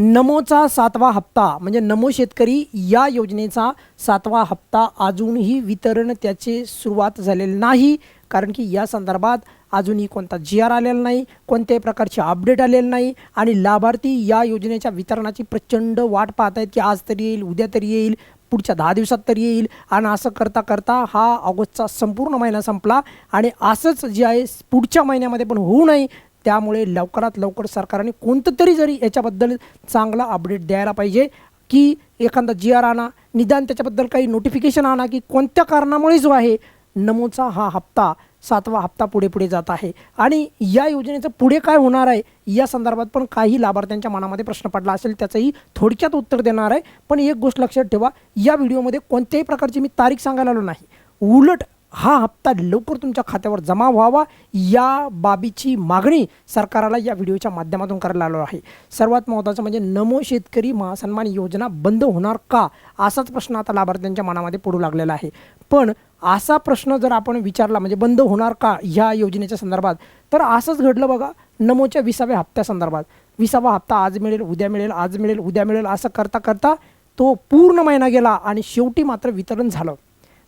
नमोचा सातवा हप्ता म्हणजे नमो शेतकरी या योजनेचा सातवा हप्ता अजूनही वितरण त्याचे सुरुवात झालेले नाही. कारण की या संदर्भात अजूनही कोणता जी आर आलेला नाही कोणत्याही प्रकारचे अपडेट आलेलं नाही. आणि लाभार्थी या योजनेच्या वितरणाची प्रचंड वाट पाहत आहेत की आज तरी येईल उद्या तरी येईल पुढच्या दहा दिवसात तरी येईल. आणि असं करता करता हा ऑगस्टचा संपूर्ण महिना संपला. आणि असंच जे आहे पुढच्या महिन्यामध्ये पण होऊ नये त्यामुळे लवकरात लवकर सरकारने कोणतं तरी जरी याच्याबद्दल चांगला अपडेट द्यायला पाहिजे की एखादा जी आर आणा निदान त्याच्याबद्दल काही नोटिफिकेशन आणा की कोणत्या कारणामुळे जो आहे नमोचा हा हप्ता सातवा हप्ता पुढे पुढे जात आहे. आणि या योजनेचं पुढे काय होणार आहे या संदर्भात पण काही लाभार्थ्यांच्या मनामध्ये प्रश्न पडला असेल त्याचंही थोडक्यात उत्तर देणार आहे. पण एक गोष्ट लक्षात ठेवा या व्हिडिओमध्ये कोणत्याही प्रकारची मी तारीख सांगायला आलो नाही. उलट हा हप्ता लवकर तुमच्या खात्यावर जमा व्हावा या बाबीची मागणी सरकाराला या व्हिडिओच्या माध्यमातून करायला आलो आहे. सर्वात महत्त्वाचं म्हणजे नमो शेतकरी महासन्मान योजना बंद होणार का? असाच प्रश्न आता लाभार्थ्यांच्या मनामध्ये पडू लागलेला आहे. पण असा प्रश्न जर आपण विचारला म्हणजे बंद होणार का ह्या योजनेच्या संदर्भात? तर असंच घडलं बघा नमोच्या विसाव्या हप्त्यासंदर्भात विसावा हप्ता आज मिळेल उद्या मिळेल आज मिळेल उद्या मिळेल असं करता करता तो पूर्ण महिना गेला आणि शेवटी मात्र वितरण झालं.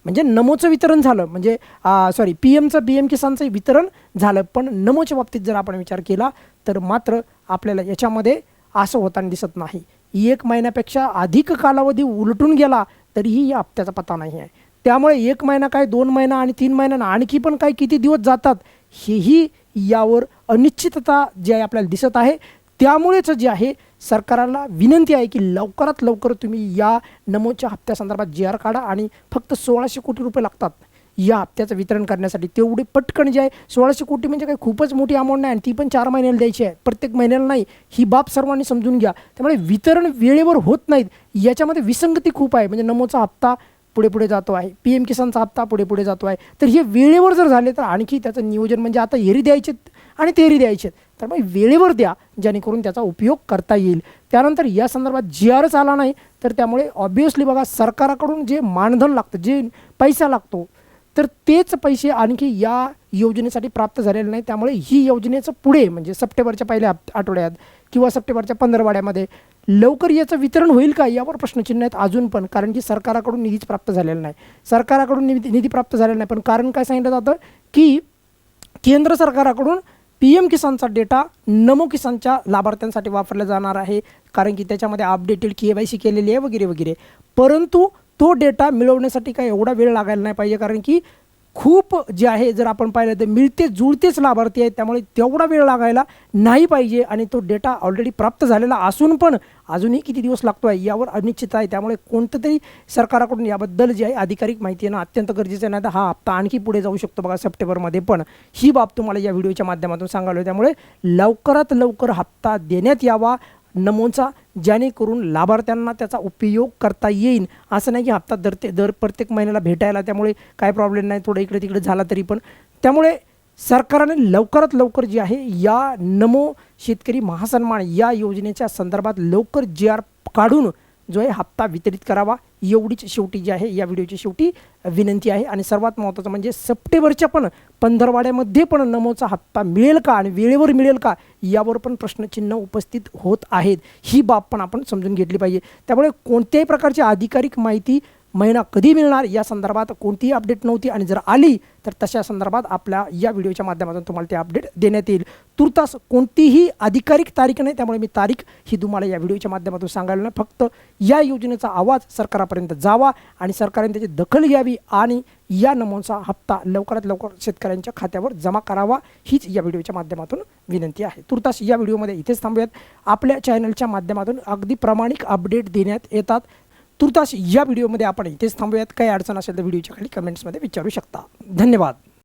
म्हणजे नमोचं वितरण झालं. म्हणजे सॉरी पी एमचं पी एम किसानचं वितरण झालं. पण नमोच्या बाबतीत जर आपण विचार केला तर मात्र आपल्याला याच्यामध्ये असं होताना दिसत नाही. एक महिन्यापेक्षा अधिक कालावधी उलटून गेला तरीही या हप्त्याचा पत्ता नाही आहे. त्यामुळे एक महिना काय दोन महिना आणि तीन महिन्यानं आणखी पण काय किती दिवस जातात हेही यावर अनिश्चितता जी आहे आपल्याला दिसत आहे. त्यामुळेच जे आहे सरकारला विनंती आहे की लवकरात लवकर तुम्ही या नमोच्या हप्त्यासंदर्भात जी आर काढा आणि फक्त सोळाशे कोटी रुपये लागतात या हप्त्याचं वितरण करण्यासाठी. तेवढे पटकन जे आहे सोळाशे कोटी म्हणजे काही खूपच मोठी अमाऊंट नाही आणि ती पण चार महिन्याला द्यायची आहे. प्रत्येक महिन्याला नाही. ही बाब सर्वांनी समजून घ्या. त्यामुळे वितरण वेळेवर होत नाहीत. याच्यामध्ये विसंगती खूप आहे. म्हणजे नमोचा हप्ता पुढे पुढे जातो आहे. पी एम किसानचा हप्ता पुढे पुढे जातो आहे. तर हे वेळेवर जर झाले तर आणखी त्याचं नियोजन म्हणजे आता हेरी द्यायचे आणि तेरी द्यायचे तर मग वेळेवर द्या जेणेकरून त्याचा उपयोग करता येईल. त्यानंतर या संदर्भात जी आरच आला नाही तर त्यामुळे ऑब्वियसली बघा सरकाराकडून जे मानधन लागतं जे पैसा लागतो तर तेच पैसे आणखी या योजनेसाठी प्राप्त झालेले नाही. त्यामुळे ही योजनेचं पुढे म्हणजे सप्टेंबरच्या पहिल्या आठवड्यात किंवा सप्टेंबरच्या पंधरवाड्यामध्ये लवकर याचं वितरण होईल का यावर प्रश्नचिन्ह आहेत अजून पण कारण की सरकाराकडून निधीच प्राप्त झालेला नाही. सरकाराकडून निधी निधी प्राप्त झालेला नाही पण कारण काय सांगितलं जातं की केंद्र सरकाराकडून पी एम किसानचा डेटा नमो किसानच्या लाभार्थ्यांसाठी वापरला जाणार आहे. कारण की त्याच्यामध्ये अपडेटेड के वाय सी केलेली आहे वगैरे वगैरे. परंतु तो डेटा मिळवण्यासाठी काय एवढा वेळ लागायला नाही पाहिजे. कारण की खूप जे आहे जर आपण पाहिलं तर मिळते जुळतेच लाभार्थी आहेत. त्यामुळे तेवढा वेळ लागायला नाही पाहिजे आणि तो डेटा ऑलरेडी प्राप्त झालेला असून पण अजूनही किती दिवस लागतो आहे यावर अनिश्चित आहे. त्यामुळे कोणतं तरी सरकाराकडून याबद्दल जी आहे अधिकारिक माहिती येणं अत्यंत गरजेचं आहे. नाही तर हा हप्ता आणखी पुढे जाऊ शकतो बघा सप्टेंबरमध्ये पण. ही बाब तुम्हाला या व्हिडिओच्या माध्यमातून सांगायला त्यामुळे लवकरात लवकर हप्ता देण्यात यावा. नमोचा जेणेकरून लाभार्थ्यांना त्याचा उपयोग करता येईल असं नाही की हप्ता दर ते दर प्रत्येक महिन्याला भेटायला त्यामुळे काय प्रॉब्लेम नाही थोडं इकडे तिकडे झाला तरी पण. त्यामुळे सरकारने लवकरात लवकर जे आहे या नमो शेतकरी महासन्मान या योजनेच्या संदर्भात लवकर जी आर काढून जो आहे हप्ता वितरित करावा. एवढीच शेवटी जी आहे या व्हिडिओची शेवटी विनंती आहे. आणि सर्वात महत्त्वाचं म्हणजे सप्टेंबरच्या पण पंधरवाड्यामध्ये पण नमोचा हप्ता मिळेल का आणि वेळेवर मिळेल का यावर पण प्रश्नचिन्ह उपस्थित होत आहेत. ही बाब पण आपण समजून घेतली पाहिजे. त्यामुळे कोणत्याही प्रकारची आधिकारिक माहिती महिना कधी मिळणार या संदर्भात कोणतीही अपडेट नव्हती आणि जर आली तर तशा संदर्भात आपल्या या व्हिडिओच्या माध्यमातून तुम्हाला ते अपडेट देण्यात येईल. तुर्तास कोणतीही अधिकारिक तारीख नाही त्यामुळे मी तारीख ही तुम्हाला या व्हिडिओच्या माध्यमातून सांगायला नाही. फक्त या योजनेचा आवाज सरकारापर्यंत जावा आणि सरकारने त्याची दखल घ्यावी आणि या नमोंचा हप्ता लवकरात लवकर शेतकऱ्यांच्या खात्यावर जमा करावा हीच या व्हिडिओच्या माध्यमातून विनंती आहे. तुर्तास या व्हिडिओमध्ये इथेच थांबूयात. आपल्या चॅनलच्या माध्यमातून अगदी प्रामाणिक अपडेट देण्यात येतात. तुर्तास या व्हिडिओमध्ये आपण इथेच थांबूयात. काही अडचण असेल तर व्हिडिओच्या खाली कमेंट्समध्ये विचारू शकता. धन्यवाद.